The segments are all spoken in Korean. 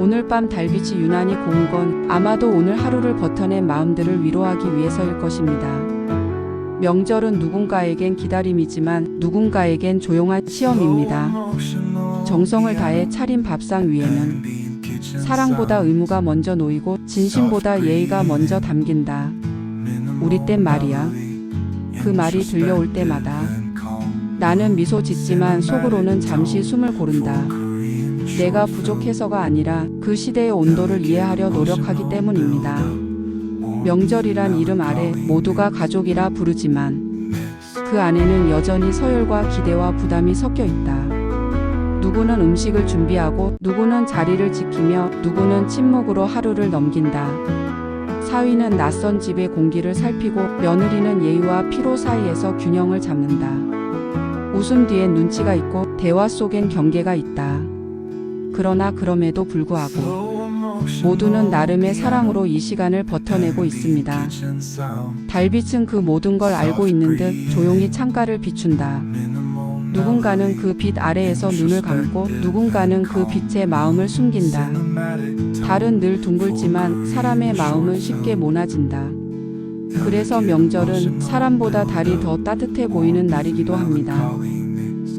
오늘 밤 달빛이 유난히 고운 건 아마도 오늘 하루를 버텨낸 마음들을 위로하기 위해서일 것입니다. 명절은 누군가에겐 기다림이지만 누군가에겐 조용한 시험입니다. 정성을 다해 차린 밥상 위에는 사랑보다 의무가 먼저 놓이고 진심보다 예의가 먼저 담긴다. 우리 땐 말이야. 그 말이 들려올 때마다 나는 미소 짓지만 속으로는 잠시 숨을 고른다. 내가 부족해서가 아니라 그 시대의 온도를 이해하려 노력하기 때문입니다. 명절이란 이름 아래 모두가 가족이라 부르지만 그 안에는 여전히 서열과 기대와 부담이 섞여 있다. 누구는 음식을 준비하고 누구는 자리를 지키며 누구는 침묵으로 하루를 넘긴다. 사위는 낯선 집의 공기를 살피고 며느리는 예의와 피로 사이에서 균형을 잡는다. 웃음 뒤엔 눈치가 있고 대화 속엔 경계가 있다. 그러나 그럼에도 불구하고 모두는 나름의 사랑으로 이 시간을 버텨내고 있습니다. 달빛은 그 모든 걸 알고 있는 듯 조용히 창가를 비춘다. 누군가는 그 빛 아래에서 눈을 감고 누군가는 그 빛에 마음을 숨긴다. 달은 늘 둥글지만 사람의 마음은 쉽게 모나진다. 그래서 명절은 사람보다 달이 더 따뜻해 보이는 날이기도 합니다.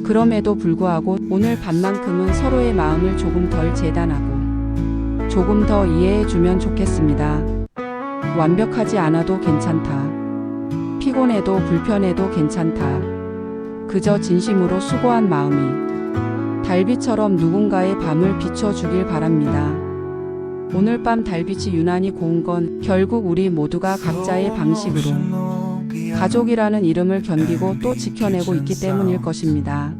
그럼에도 불구하고 오늘 밤만큼은 서로의 마음을 조금 덜 재단하고 조금 더 이해해 주면 좋겠습니다. 완벽하지 않아도 괜찮다. 피곤해도 불편해도 괜찮다. 그저 진심으로 수고한 마음이 달빛처럼 누군가의 밤을 비춰주길 바랍니다. 오늘 밤 달빛이 유난히 고운 건 결국 우리 모두가 각자의 방식으로 가족이라는 이름을 견디고 또 지켜내고 있기 때문일 것입니다.